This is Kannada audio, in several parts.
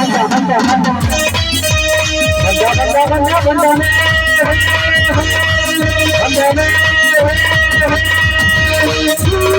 Thank you.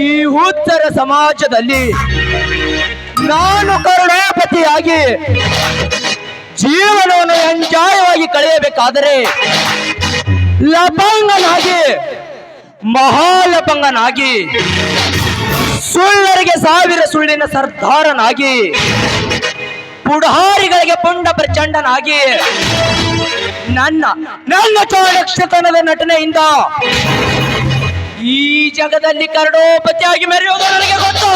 ಈ ಉತ್ತರ ಸಮಾಜದಲ್ಲಿ ನಾನು ಕರುಣಾಪತಿಯಾಗಿ ಜೀವನವನ್ನು ಎಂಜಾಯವಾಗಿ ಕಳೆಯಬೇಕಾದರೆ ಲಪಂಗನಾಗಿ ಮಹಾಲಪಂಗನಾಗಿ ಸುಳ್ಳರಿಗೆ ಸಾವಿರ ಸುಳ್ಳಿನ ಸರ್ದಾರನಾಗಿ ಪುಢಾರಿಗಳಿಗೆ ಪುಂಡ ಪ್ರಚಂಡನಾಗಿ. ನನ್ನ ನನ್ನ ಚಾಣಕ್ಷತನದ ನಟನೆಯಿಂದ ಈ ಜಗದಲ್ಲಿ ಕರಡೋಪತಿಯಾಗಿ ಮೆರೆಯುವುದು ನನಗೆ ಗೊತ್ತು.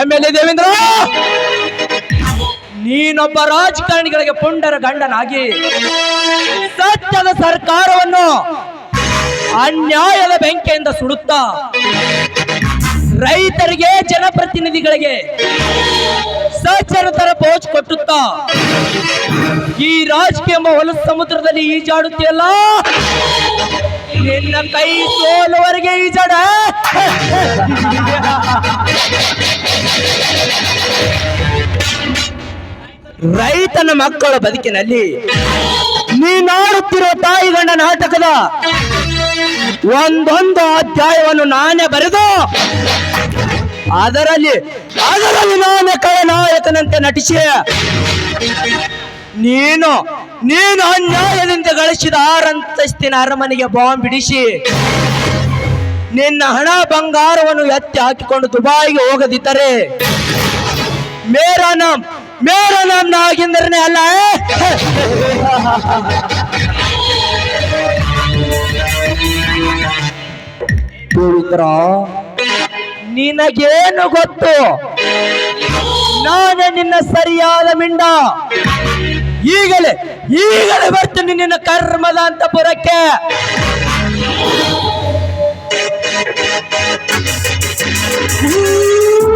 ಎಂ ಎಲ್ ಎ ದೇವೇಂದ್ರ, ನೀನೊಬ್ಬ ರಾಜಕಾರಣಿಗಳಿಗೆ ಪುಂಡರ ಗಂಡನಾಗಿ. ಸತ್ಯದ ಸರ್ಕಾರವನ್ನು ಅನ್ಯಾಯದ ಬೆಂಕಿಯಿಂದ ಸುಡುತ್ತಾ ರೈತರಿಗೆ ಜನಪ್ರತಿನಿಧಿಗಳಿಗೆ ಸಚರತರ ಪೋಚ್ ಕೊಟ್ಟುತ್ತಾ ಈ ರಾಜಕೀಯ ಹೊಲ ಸಮುದ್ರದಲ್ಲಿ ಈಜಾಡುತ್ತೆಯಲ್ಲ? ನಿನ್ನ ಕೈ ಸೋಲುವರೆಗೆ ಈಜಾಡ. ರೈತನ ಮಕ್ಕಳ ಬದುಕಿನಲ್ಲಿ ನೀನಾಡುತ್ತಿರುವ ತಾಯಿಗಂಡ ನಾಟಕದ ಒಂದೊಂದು ಅಧ್ಯಾಯವನ್ನು ನಾನೇ ಬರೆದು, ಅದರಲ್ಲಿ ಅದರಲ್ಲಿ ನಾನೇ ಕಳನಾಯಕನಂತೆ ನಟಿಸಿ, ನೀನು ನೀನು ಅನ್ಯಾಯದಿಂದ ಗಳಿಸಿದ ಆರಂತಸ್ತಿನ ಅರಮನೆಗೆ ಬಾಂಬ್ ಬಿಡಿಸಿ ನಿನ್ನ ಹಣ ಬಂಗಾರವನ್ನು ಎತ್ತಿ ಹಾಕಿಕೊಂಡು ದುಬಾಯಿಗೆ ಹೋಗದಿದ್ದರೆ, ಮೇರಾ ನಾಮ್, ಮೇರಾ ಅಲ್ಲೇ ಅಲ್ಲ ಪವಿತ್ರ ನಿನಗೇನು ಗೊತ್ತು? ನಾನೇ ನಿನ್ನ ಸರಿಯಾದ ಮಿಂಡ. ಈಗಲೇ ಈಗಲೇ ಬರ್ತೀನಿ ನಿನ್ನ ಕರ್ಮದ ಅಂತಪುರಕ್ಕೆ. Ooh.